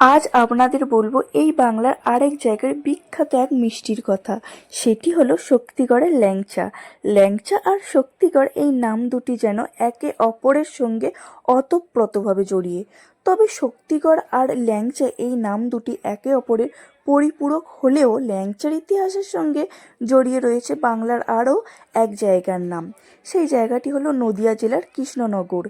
আজ আপনাদের বলব এই বাংলার আরেক জায়গার বিখ্যাত এক মিষ্টির কথা। সেটি হলো শক্তিগড়ের ল্যাংচা। ল্যাংচা আর শক্তিগড় এই নাম দুটি যেন একে অপরের সঙ্গে অতপ্রতভাবে জড়িয়ে। তবে শক্তিগড় আর ল্যাংচা এই নাম দুটি একে অপরের পরিপূরক হলেও ল্যাংচার ইতিহাসের সঙ্গে জড়িয়ে রয়েছে বাংলার আরও এক জায়গার নাম। সেই জায়গাটি হলো নদিয়া জেলার কৃষ্ণনগর।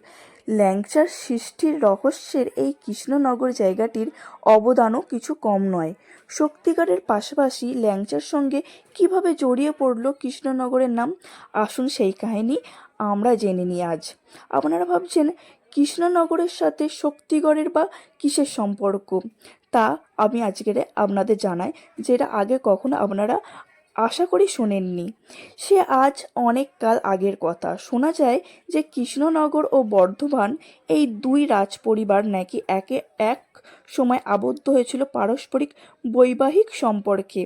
ল্যাংচার সৃষ্টির রহস্যের এই কৃষ্ণনগর জায়গাটির অবদানও কিছু কম নয়। শক্তিগড়ের পাশাপাশি ল্যাংচার সঙ্গে কীভাবে জড়িয়ে পড়ল কৃষ্ণনগরের নাম? আসুন সেই কাহিনী আমরা জেনে নিই আজ। আপনারা ভাবছেন কৃষ্ণনগরের সাথে শক্তিগড়ের বা কিসের সম্পর্ক? তা আমি আজকের আপনাদের জানাই, যেটা আগে কখনো আপনারা আশা করি শোনেননি। সে আজ অনেক কাল আগের কথা। শোনা যায় যে কৃষ্ণনগর ও বর্ধমান এই দুই রাজ পরিবার নাকি একে এক সময় আবদ্ধ হয়েছিল পারস্পরিক বৈবাহিক সম্পর্কে।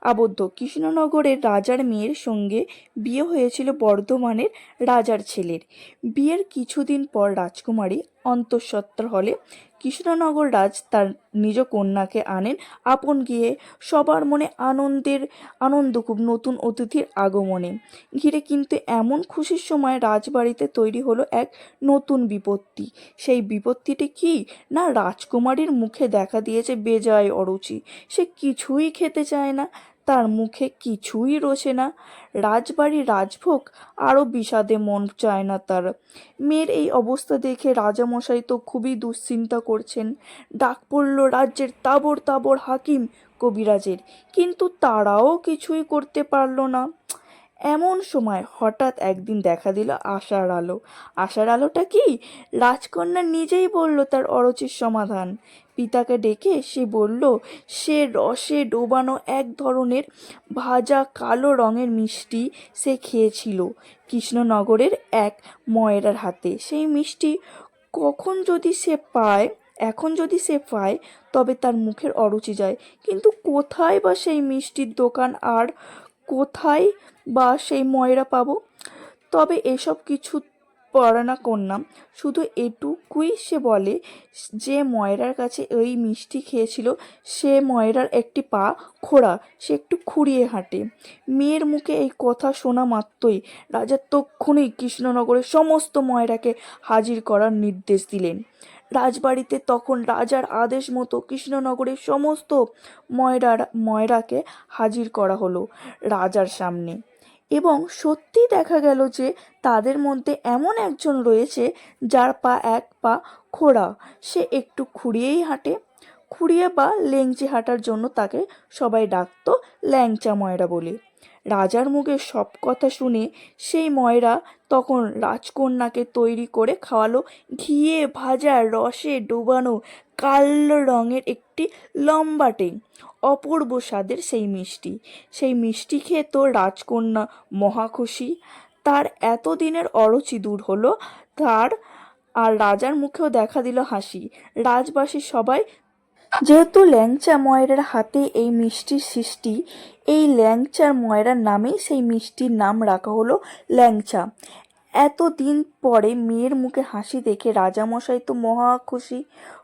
আবদ্ধ। কৃষ্ণনগরের রাজার মেয়ের সঙ্গে বিয়ে হয়েছিল বর্ধমানের রাজার ছেলের। বিয়ের কিছুদিন পর রাজকুমারী অন্তঃসত্ত্বা হলে কৃষ্ণনগর রাজ তার নিজ কন্যাকে আনেন। আপন গিয়ে সবার মনে আনন্দের, আনন্দ, খুব নতুন অতিথির আগমনে। ঘিরে কিন্তু এমন খুশির সময় রাজবাড়িতে তৈরি হলো এক নতুন বিপত্তি। সেই বিপত্তিটি কি? না, রাজকুমারীর মুখে দেখা দিয়েছে বেজায় অরুচি। সে কিছুই খেতে চায় না। তার মুখে কিছুই রোচে না। রাজবাড়ি রাজভোগ, আরও বিষাদে মন চায় না তার। মেয়ের এই অবস্থা দেখে রাজামশাই তো খুবই দুশ্চিন্তা করছেন। ডাক পড়ল, রাজ্যের তাবড় তাবর হাকিম কবিরাজের। কিন্তু তারাও কিছুই করতে পারল না। এমন সময় হঠাৎ একদিন দেখা দিল আশার আলো। আশার আলোটা কি? রাজকন্যা নিজেই বলল তার অরচির সমাধান। পিতাকে ডেকে সে বলল, সে রসে ডোবানো এক ধরনের ভাজা কালো রঙের মিষ্টি সে খেয়েছিল। কৃষ্ণনগরের এক ময়রার হাতে। সেই মিষ্টি কখন যদি সে পায়, এখন যদি সে পায়, তবে তার মুখের অরুচি যায়। কিন্তু কোথায় বা সেই মিষ্টির দোকান আর কোথায় বা সেই ময়রা পাবো? তবে এসব কিছু পড়ে না করলাম শুধু এটুকুই সে বলে, যে ময়রার কাছে ওই মিষ্টি খেয়েছিল, সে ময়রার একটি পা খোড়া, সে একটু খুঁড়িয়ে হাঁটে। মেয়ের মুখে এই কথা শোনা মাত্রই রাজা তক্ষুনি কৃষ্ণনগরের সমস্ত ময়রাকে হাজির করার নির্দেশ দিলেন। রাজবাড়িতে তখন রাজার আদেশ মতো কৃষ্ণনগরের সমস্ত ময়রার, ময়রাকে হাজির করা হলো রাজার সামনে। এবং সত্যিই দেখা গেল যে তাদের মধ্যে এমন একজন রয়েছে যার পা এক পা খোড়া। সে একটু খুঁড়িয়েই হাঁটে। খুঁড়িয়ে বা লেংচে হাঁটার জন্য তাকে সবাই ডাকতো ল্যাংচা ময়রা বলে। রাজার মুখে সব কথা শুনে সেই ময়রা তখন রাজকন্যাকে তৈরি করে খাওয়ালো। ঘিয়ে ভাজা রসে ডোবানো কালো রঙের একটি লম্বাটে অপূর্ব স্বাদের সেই মিষ্টি। সেই মিষ্টি খেয়ে তো রাজকন্যা মহা খুশি। তার এতদিনের অরুচি দূর হলো, তার আর রাজার মুখেও দেখা দিল হাসি। রাজবাসী সবাই যেহেতু ল্যাংচা ময়রার হাতে এই মিষ্টির সৃষ্টি, এই ল্যাংচার ময়রার নামেই সেই মিষ্টির নাম রাখা হলো ল্যাংচা। এতদিন পরে মেয়ের মুখে হাসি দেখে রাজামশাই তো মহা খুশি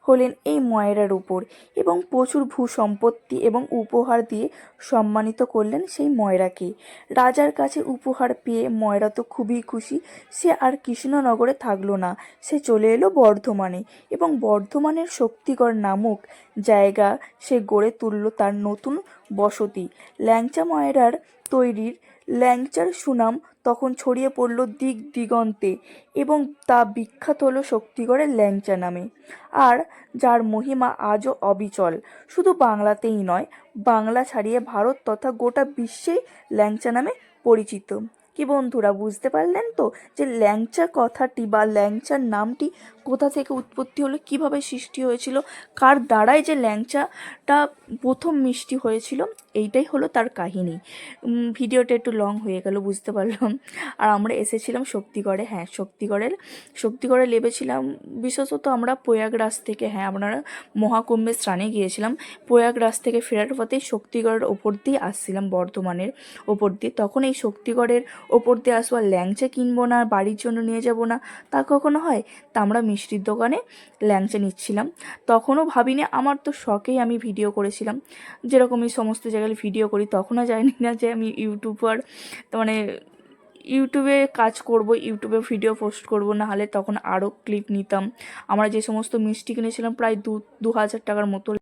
হলেন এই ময়রার উপর এবং প্রচুর ভূ সম্পত্তি এবং উপহার দিয়ে সম্মানিত করলেন সেই ময়রাকে। রাজার কাছে উপহার পেয়ে ময়রা তো খুবই খুশি, সে আর কৃষ্ণনগরে থাকল না, সে চলে এলো বর্ধমানে এবং বর্ধমানের শক্তিগড় নামক জায়গা সে গড়ে তুলল তার নতুন বসতি। ল্যাংচা ময়রার তৈরির ল্যাংচার সুনাম তখন ছড়িয়ে পড়ল দিক দিগন্তে এবং তা বিখ্যাত হলো শক্তিগড়ের ল্যাংচা নামে। আর যার মহিমা আজও অবিচল, শুধু বাংলাতেই নয়, বাংলা ছাড়িয়ে ভারত তথা গোটা বিশ্বেই ল্যাংচা নামে পরিচিত। কি বন্ধুরা, বুঝতে পারলেন তো যে ল্যাংচা কথাটি বা ল্যাংচার নামটি কোথা থেকে উৎপত্তি হলো, কীভাবে সৃষ্টি হয়েছিল, কার দ্বারাই যে ল্যাংচাটা প্রথম মিষ্টি হয়েছিল এইটাই হলো তার কাহিনী। ভিডিওটা একটু লং হয়ে গেল, বুঝতে পারলাম। আর আমরা এসেছিলাম শক্তিগড়ে হ্যাঁ শক্তিগড়ের, শক্তিগড়ে লেবেছিলাম। বিশেষত আমরা প্রয়াগরাজ থেকে হ্যাঁ আপনারা মহাকুম্ভের স্নানে গিয়েছিলাম। প্রয়াগরাজ থেকে ফেরার পথে শক্তিগড়ের ওপর দিয়ে আসছিলাম বর্ধমানের ওপর দিয়ে। তখন এই শক্তিগড়ের ওপর দিয়ে আসব আর ল্যাংচা কিনবো না, বাড়ির জন্য নিয়ে যাব না, তা কখনো হয়? তা আমরা মিষ্টির দোকানে ল্যাংচা নিচ্ছিলাম। তখনও ভাবিনি, আমার তো শখেই আমি ভিডিও করেছিলাম। যেরকম এই সমস্ত জায়গায় ভিডিও করি, তখনও জানি না যে আমি ইউটিউবার মানে ইউটিউবে কাজ করব ইউটিউবে ভিডিও পোস্ট করব না হলে তখন আরও ক্লিপ নিতাম। আমরা যে সমস্ত মিষ্টি কিনেছিলাম, প্রায় দু দু হাজার টাকার মতো